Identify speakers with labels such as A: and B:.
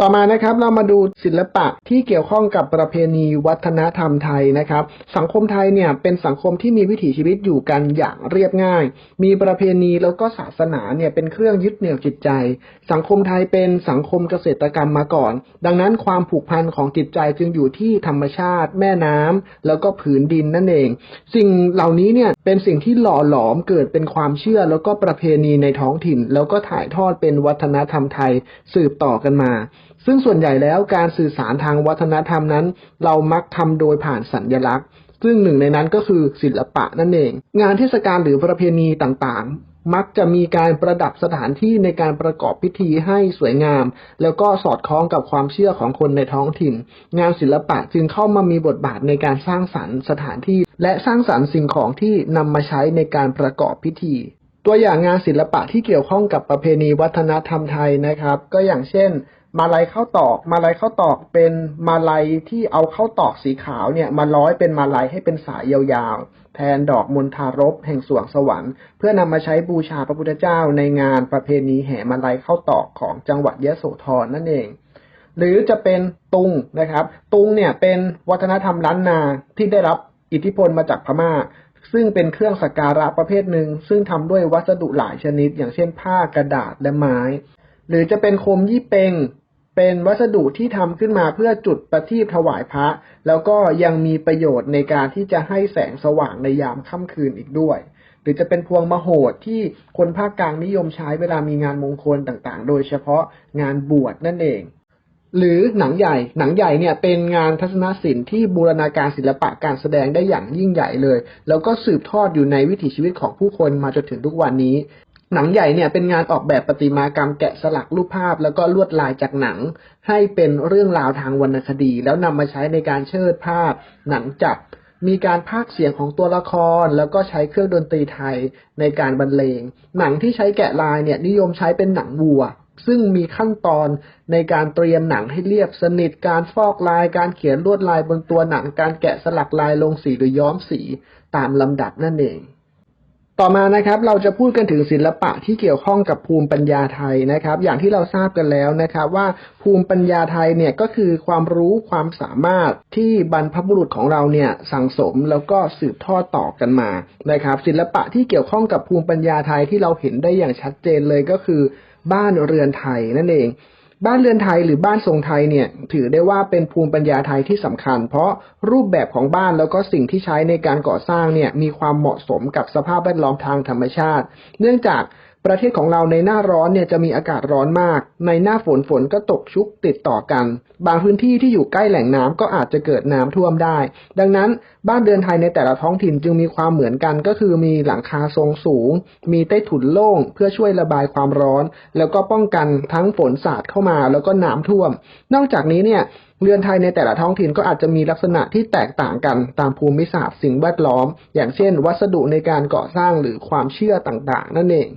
A: ต่อมานะครับเรามาดูศิลปะที่เกี่ยวข้องกับประเพณีวัฒนธรรมไทยนะครับ สังคมไทยเนี่ยเป็นสังคมที่มีวิถีชีวิตอยู่กันอย่างเรียบง่าย มีประเพณีแล้วก็ศาสนาเนี่ยเป็นเครื่องยึดเหนี่ยวจิตใจ สังคมไทยเป็นสังคมเกษตรกรรมมาก่อน ดังนั้นความผูกพันของจิตใจจึงอยู่ที่ธรรมชาติ แม่น้ำแล้วก็ผืนดินนั่นเอง สิ่งเหล่านี้เนี่ยเป็นสิ่งที่หล่อหลอมเกิดเป็นความเชื่อแล้วก็ประเพณีในท้องถิ่น แล้วก็ถ่ายทอดเป็นวัฒนธรรมไทยสืบต่อกันมา ซึ่งส่วนใหญ่แล้วการสื่อสารทางวัฒนธรรมนั้น เรามักทำโดยผ่านสัญญลักษณ์ ซึ่งหนึ่งในนั้นก็คือศิลปะนั่นเอง งานเทศกาลหรือประเพณีต่างๆ มักจะมีการประดับสถานที่ในการประกอบพิธีให้สวยงาม แล้วก็สอดคล้องกับความเชื่อของคนในท้องถิ่น งานศิลปะจึงเข้ามามีบทบาทในการสร้างสรรค์สถานที่ และสร้างสรรค์สิ่งของที่นำมาใช้ในการประกอบพิธีตัวอย่างงานศิลปะที่เกี่ยวข้องกับประเพณีวัฒนธรรมไทยนะครับ ก็อย่างเช่น มาลัยข้าวตอก มาลัยข้าวตอกเป็นมาลัยที่เอาข้าวตอกสีขาวเนี่ยมาร้อยเป็นมาลัยให้เป็นสายยาวๆ แทนดอกมณฑารบแห่งสวงสวรรค์ เพื่อนำมาใช้บูชาพระพุทธเจ้าในงานประเพณีแห่มาลัยข้าวตอกของจังหวัดยะโสธรนั่นเองหรือจะเป็นตุงนะครับ ตุงเนี่ยเป็นวัฒนธรรมล้านนาที่ได้รับอิทธิพลมาจากพม่า ซึ่งเป็นเครื่องสักการะประเภทหนึ่ง ซึ่งทำด้วยวัสดุหลายชนิด อย่างเช่นผ้ากระดาษและไม้ หรือจะเป็นโคมยี่เปง เป็นวัสดุที่ทำขึ้นมาเพื่อจุดประทีปถวายพระ แล้วก็ยังมีประโยชน์ในการที่จะให้แสงสว่างในยามค่ำคืนอีกด้วย หรือจะเป็นพวงมโหดที่คนภาคกลางนิยมใช้เวลามีงานมงคลต่างๆ โดยเฉพาะงานบวชนั่นเอง หรือหนังใหญ่ หนังใหญ่เนี่ยเป็นงานทัศนศิลป์ที่บูรณาการศิลปะการแสดงได้อย่างยิ่งใหญ่เลย แล้วก็สืบทอดอยู่ในวิถีชีวิตของผู้คนมาจนถึงทุกวันนี้ หนังใหญ่เนี่ยเป็นงานออกแบบประติมากรรมแกะสลักรูปภาพ แล้วก็ลวดลายจากหนัง ให้เป็นเรื่องราวทางวรรณคดี แล้วนำมาใช้ในการเชิดภาพ หนังจับ มีการพากเสียงของตัวละคร แล้วก็ใช้เครื่องดนตรีไทยในการบรรเลง หนังที่ใช้แกะลายเนี่ยนิยมใช้เป็นหนังวัวซึ่งมีขั้นตอนในการเตรียมหนังให้เรียบสนิท การฟอกลาย การเขียนลวดลายบนตัวหนัง การแกะสลักลายลงสีหรือย้อมสีตามลำดับนั่นเอง ต่อมานะครับเราจะพูดกันถึงศิลปะที่เกี่ยวข้องกับภูมิปัญญาไทยนะครับ อย่างที่เราทราบกันแล้วนะครับว่าภูมิปัญญาไทยเนี่ยก็คือความรู้ความสามารถที่บรรพบุรุษของเราเนี่ยสั่งสมแล้วก็สืบทอดต่อกันมานะครับ ศิลปะที่เกี่ยวข้องกับภูมิปัญญาไทยที่เราเห็นได้อย่างชัดเจนเลยก็คือ บ้านเรือนไทยนั่นเอง บ้านเรือนไทยหรือบ้านทรงไทยเนี่ยถือได้ว่าเป็นภูมิปัญญาไทยที่สำคัญ เพราะรูปแบบของบ้านแล้วก็สิ่งที่ใช้ในการก่อสร้างเนี่ยมีความเหมาะสมกับสภาพแวดล้อมทางธรรมชาติ เนื่องจาก ประเทศของเราในหน้าร้อนเนี่ยจะมีอากาศร้อนมาก ในหน้าฝนฝนก็ตกชุกติดต่อกัน บางพื้นที่ที่อยู่ใกล้แหล่งน้ำก็อาจจะเกิดน้ำท่วมได้ ดังนั้นบ้านเรือนไทยในแต่ละท้องถิ่นจึงมีความเหมือนกันก็คือมีหลังคาทรงสูง มีใต้ถุนโล่งเพื่อช่วยระบายความร้อน แล้วก็ป้องกันทั้งฝนสาดเข้ามาแล้วก็น้ำท่วม นอกจากนี้เนี่ยเรือนไทยในแต่ละท้องถิ่นก็อาจจะมีลักษณะที่แตกต่างกันตามภูมิศาสตร์สิ่งแวดล้อม อย่างเช่น วัสดุในการก่อสร้างหรือความเชื่อต่างๆ นั่นเอง